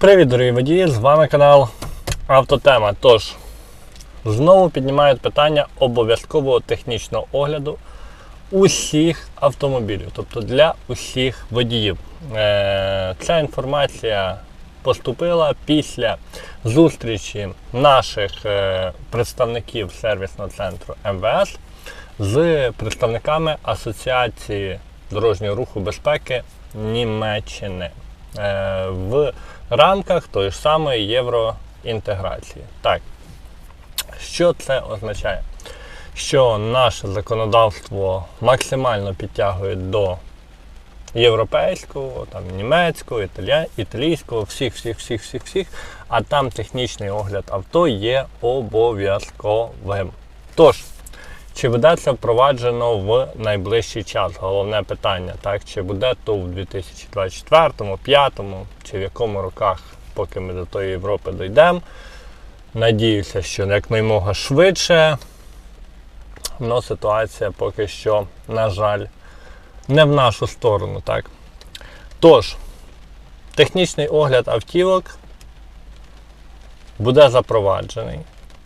Привіт, дорогі водії! З вами канал Автотема. Тож, знову піднімають питання обов'язкового технічного огляду усіх автомобілів, тобто для усіх водіїв. Е, Ця інформація поступила після зустрічі наших е, представників сервісного центру МВС з представниками Асоціації дорожнього руху безпеки Німеччини в рамках тої ж самої євроінтеграції. Так, що це означає? Що наше законодавство максимально підтягує до європейського, там, німецького, італійського, всіх, всіх, всіх, всіх, всіх, а там технічний огляд авто є обов'язковим. Тож, чи буде це впроваджено в найближчий час? Головне питання, так? Чи буде то в 2024, 2025, чи в якому роках, поки ми до тої Європи дійдемо. Надіюся, що якнаймога швидше. Но ситуація поки що, на жаль, не в нашу сторону. так. Тож, технічний огляд автівок буде запроваджений.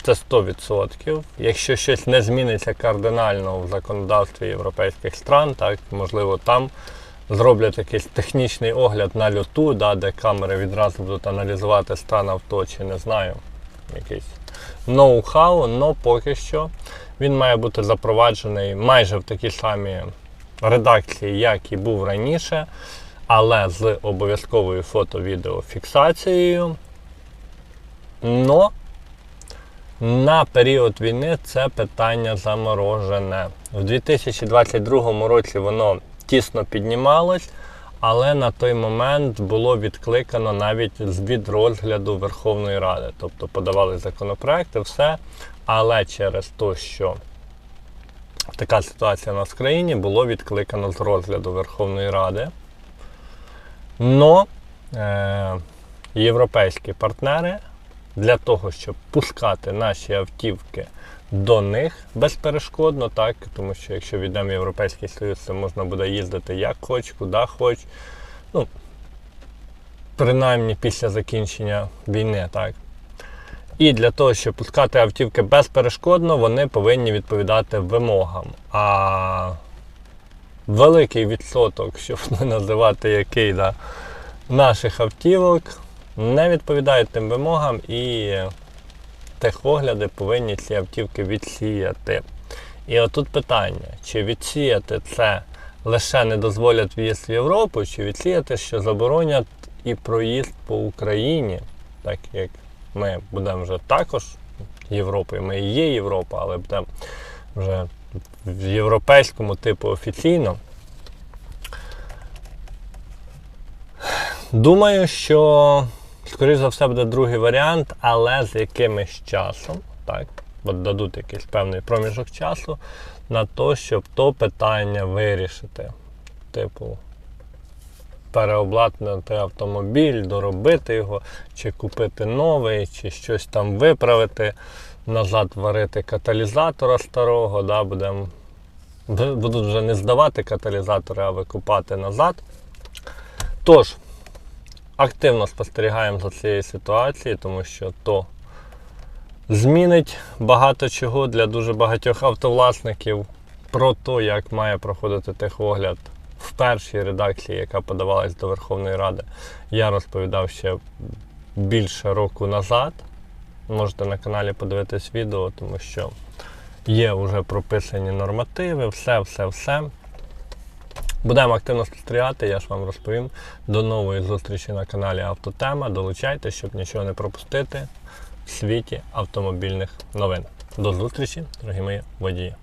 Це 100%. Якщо щось не зміниться кардинально в законодавстві європейських стран, так, можливо, там зроблять якийсь технічний огляд на льоту, да, де камери відразу будуть аналізувати стан авто, чи не знаю, якийсь ноу-хау, але поки що він має бути запроваджений майже в такій самій редакції, як і був раніше, але з обов'язковою фото-відеофіксацією. Но на період війни це питання заморожене. У 2022 році воно тісно піднімалось, але на той момент було відкликано навіть від розгляду Верховної Ради. Тобто подавали законопроекти, все. Але через те, що така ситуація у нас в країні, було відкликано з розгляду Верховної Ради. Но е, європейські партнери для того, щоб пускати наші автівки до них безперешкодно, так, тому що якщо війдемо в Європейський Союз, це можна буде їздити як хоч, куди хоч. Ну, принаймні після закінчення війни, так. І для того, щоб пускати автівки безперешкодно, вони повинні відповідати вимогам. А великий відсоток, щоб не називати який, да, наших автівок не відповідають тим вимогам і техогляди повинні ці автівки відсіяти. І отут питання, чи відсіяти це лише не дозволять в'їзд в Європу, чи відсіяти, що заборонять і проїзд по Україні, так як ми будемо вже також Європою, ми і є Європа, але будемо вже в європейському типу офіційно. Думаю, що, скоріш за все, буде другий варіант, але з якимось часом, так, от дадуть якийсь певний проміжок часу на те, щоб то питання вирішити. Типу, переобладнати автомобіль, доробити його, чи купити новий, чи щось там виправити, назад варити каталізатора старого, да, будемо. Будуть вже не здавати каталізатори, а викупати назад. Тож, активно спостерігаємо за цією ситуацією, тому що то змінить багато чого для дуже багатьох автовласників про те, як має проходити техогляд в першій редакції, яка подавалась до Верховної Ради. Я розповідав ще більше року назад. Можете на каналі подивитись відео, тому що є вже прописані нормативи, все, все, все. Будемо активно спостерігати, я ж вам розповім. До нової зустрічі на каналі Автотема. Долучайтесь, щоб нічого не пропустити в світі автомобільних новин. До зустрічі, дорогі мої водії.